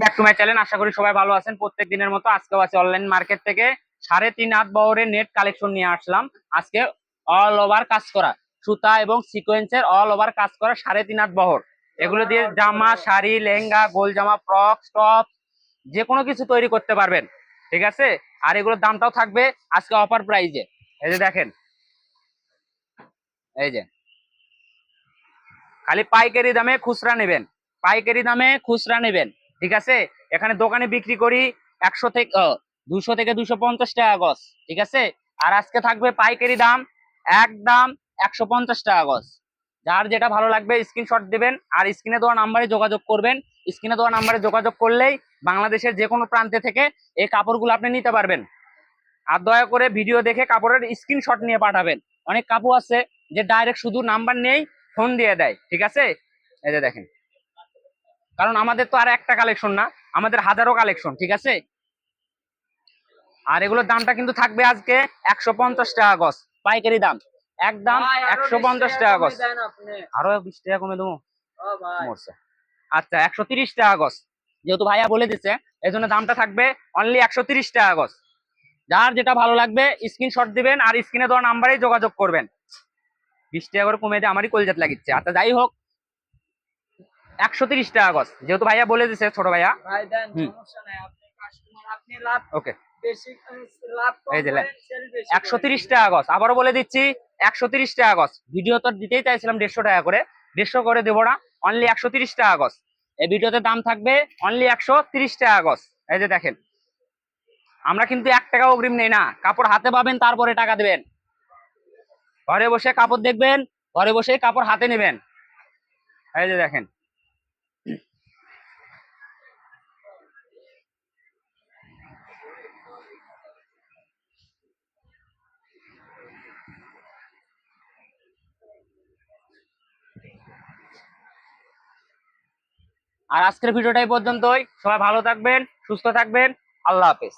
Back to my channel আশা করি সবাই ভালো আছেন। প্রত্যেক দিনের মতো আজকেও আছে অনলাইন মার্কেট থেকে। সাড়ে তিন হাত বহরের নেট কালেকশন নিয়ে আসলাম। আজকে অল ওভার কাজ করা। সুতা এবং সিকোয়েন্সের অল ওভার কাজ করা সাড়ে তিন হাত বহর। এগুলো দিয়ে জামা, শাড়ি, লেহেঙ্গা, গোল জামা ফ্রক টপ যে কোনো কিছু তৈরি করতে পারবেন। ঠিক আছে? আর এগুলোর দামটাও থাকবে আজকে অফার প্রাইজে এই যে দেখেন। এই যে। খালি পাইকারি দামে খুচরা নেবেন। পাইকারি দামে খুচরা নেবেন। ঠিক আছে? এখানে দোকানে বিক্রি করি একশো থেকে দুশো থেকে দুশো পঞ্চাশ টাকা গজ, ঠিক আছে? আর আজকে থাকবে পাইকারি দাম এক দাম একশো পঞ্চাশ টাকা গজ। যার যেটা ভালো লাগবে স্ক্রিনশট দেবেন আর স্ক্রিনে দেওয়া নাম্বারে যোগাযোগ করবেন। স্ক্রিনে দেওয়া নাম্বারে যোগাযোগ করলেই বাংলাদেশের যে কোনো প্রান্তে থেকে এই কাপড়গুলো আপনি নিতে পারবেন। আর দয়া করে ভিডিও দেখে কাপড়ের স্ক্রিনশট নিয়ে পাঠাবেন। অনেক কাপড় আছে যে ডাইরেক্ট শুধু নাম্বার নেই ফোন দিয়ে দেয়, ঠিক আছে? এই যে দেখেন। কারণ আমাদের তো আর একটা কালেকশন না আমাদের হাজারো কালেকশন ঠিক আছে? আর এগুলোর দামটা কিন্তু থাকবে আজকে একশো পঞ্চাশ টাকা গজ পাইকারি দাম। একদম একশো পঞ্চাশ টাকা গজ। আরও বিশ টাকা কমে দেবো? আচ্ছা একশো তিরিশ টাকা গজ। যেহেতু ভাইয়া বলে দিচ্ছে এই জন্য দামটা থাকবে অনলি একশো তিরিশ টাকা গজ। যার যেটা ভালো লাগবে স্ক্রিনশট দিবেন আর স্ক্রিনে দেওয়া নাম্বারেই যোগাযোগ করবেন। বিশ টাকা করে কমে দিয়ে আমারই কলজাত লাগিচ্ছে। আচ্ছা যাই হোক একশো তিরিশ টাকা গজ। যেহেতু ভাইয়া বলে দিচ্ছে ছোট ভাইয়া। ওকে। একশো করেন। তিরিশ টাকা গজ। আবারও বলে দিচ্ছি একশো তিরিশ টাকা গজ। ভিডিও তো দিতেই চাইছিলাম দেড়শো টাকা করে। দেড়শো করে দেবো না অনলি একশো তিরিশ টাকা গজ। এই ভিডিওতে দাম থাকবে অনলি একশো তিরিশ টাকা গজ। এই যে দেখেন আমরা কিন্তু এক টাকা অগ্রিম নেই না। কাপড় হাতে পাবেন তারপরে টাকা দেবেন। ঘরে বসে কাপড় দেখবেন ঘরে বসে কাপড় হাতে নেবেন। এই যে দেখেন আর আজকের ভিডিওটাই পর্যন্তই। সবাই ভালো থাকবেন সুস্থ থাকবেন। আল্লাহ হাফেজ।